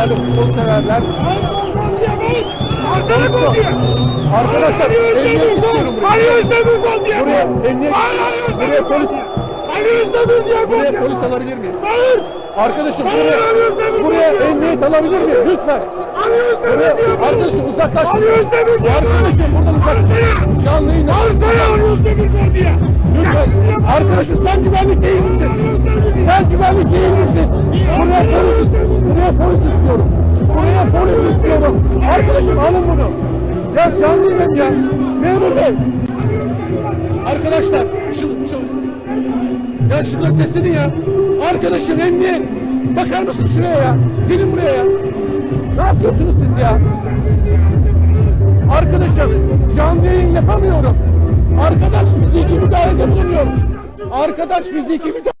değerli futbol severler. Arsana gol diye. Arkadaşlar Ali emniyet Özdemir istiyorum gol. buraya. Ali Özdemir gol diye. Buraya emniyet, Hayır Ali buraya polis, gol. Ali Özdemir diye gol buraya polis alabilir miyim? Hayır. Arkadaşım Hayır, buraya, buraya gol emniyet alabilir miyim? Lütfen. Ali Özdemir diye gol. arkadaşım uzaklaş. Ali Özdemir diye gol. Arkadaşım buradan uzaklaş. Arsana. Canlı yayın. Arsana Ali Özdemir gol diye. Lütfen. Arkadaşım sen güvenlik değil misin? Sen güvenlik değil misin? Buraya polis, buraya polis istiyorum. Buraya polis istiyorum. Arkadaşım alın bunu. Ya canlı yayın ya. Memur bey. Arkadaşlar şu, şu ya şunların sesini ya. Arkadaşım emniyet. Bakar mısın şuraya ya? Gelin buraya ya. Ne yapıyorsunuz siz ya? Arkadaşım canlı yayın yapamıyorum. Arkadaş fiziki müdahalede bulunuyor. Arkadaş fiziki müdahale